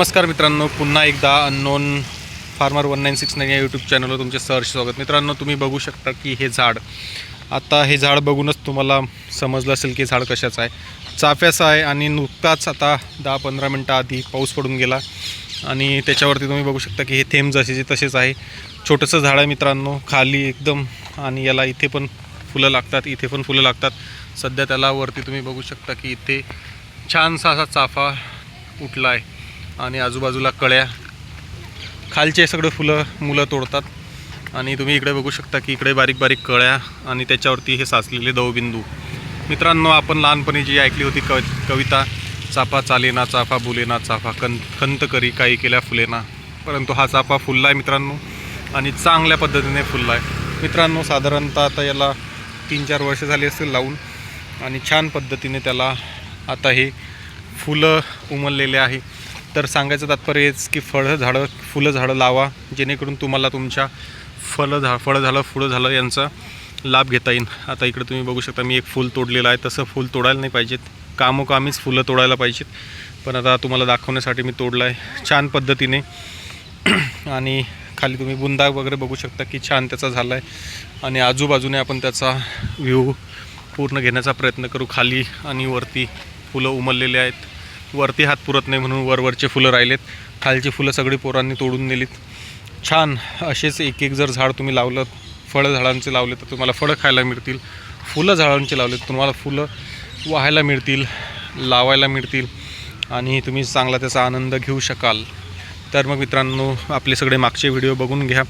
नमस्कार मित्रांनो पुन्हा एकदा unknown farmer one nine six nine या यूट्यूब चॅनलवर तुमचे सहर्ष स्वागत. मित्रांनो तुम्ही बघू शकता की हे झाड आता हे झाड बघूनच तुम्हाला समजलं असेल की झाड कशाचं आहे. चाफ्याचं आहे आणि नुकताच आता दहा पंधरा मिनटं आधी पाऊस पडून गेला. आणि त्याच्यावरती तुम्ही बघू शकता की हे थेंब जसेचे तसेच आहे. छोटंसं झाड आहे मित्रांनो खाली एकदम आणि याला इथे पण फुलं लागतात इथे पण फुलं लागतात. सध्या त्याला वरती तुम्ही बघू शकता की इथे छानसा असा चाफा उठला आहे आणि आजूबाजूला कळ्या. खालचे सगळे फुलं मुलं तोडतात. आणि तुम्ही इकडे बघू शकता की इकडे बारीक बारीक कळ्या आणि त्याच्यावरती हे साचलेले दवबिंदू. मित्रांनो आपण लहानपणी जी ऐकली होती कव कविता चाफा चालेना चाफा बुलेना चाफा कं खंत करी काही केल्या फुलेना. परंतु हा चाफा फुलला आहे मित्रांनो आणि चांगल्या पद्धतीने फुलला आहे मित्रांनो साधारणतः आता याला तीन चार वर्ष झाली असतील लावून आणि छान पद्धतीने त्याला आता हे फुलं उमललेले आहे. तर सांगायचं तात्पर्य हेच की फळं झाडं फुलं झाडं लावा जेणेकरून तुम्हाला तुमच्या फळं झा फळं झालं फुलं झालं यांचा लाभ घेता येईल. आता इकडे तुम्ही बघू शकता मी एक फूल तोडलेलं आहे. तसं फूल तोडायला नाही पाहिजेत. कामोकामीच फुलं तोडायला पाहिजेत. पण आता तुम्हाला दाखवण्यासाठी मी तोडलं आहे. छान पद्धतीने. आणि खाली तुम्ही बुंदा वगैरे बघू शकता की छान त्याचा झाला आहे आणि आजूबाजूने आपण त्याचा व्ह्यू पूर्ण घेण्याचा प्रयत्न करू. खाली आणि वरती फुलं उमललेले आहेत. वरती हात पुरत नाही म्हणून वरवरचे फुलं राहिलेत. खालची फुलं सगळी पोरांनी तोडून नेलीत. छान असेच एक एक जर झाड तुम्ही लावलं फळं झाडांचे लावले तर तुम्हाला फळं खायला मिळतील. फुलं झाडांचे लावले तर तुम्हाला फुलं वाहायला मिळतील लावायला मिळतील आणि तुम्ही चांगला त्याचा आनंद घेऊ शकाल. तर मग मित्रांनो आपले सगळे मागचे व्हिडिओ बघून घ्या.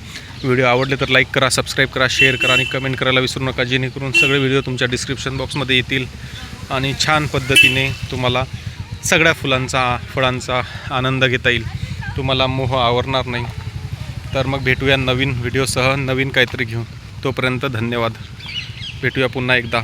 व्हिडिओ आवडले तर लाईक करा सबस्क्राईब करा शेअर करा आणि कमेंट करायला विसरू नका. जेणेकरून सगळे व्हिडिओ तुमच्या डिस्क्रिप्शन बॉक्समध्ये येतील आणि छान पद्धतीने तुम्हाला सगळ्या फुलांचा फळांचा आनंद घेता येईल. तुम्हाला मोह आवरणार नाही. तर मग भेटूया नवीन व्हिडिओसह नवीन काहीतरी घेऊन. तोपर्यंत धन्यवाद. भेटूया पुन्हा एकदा.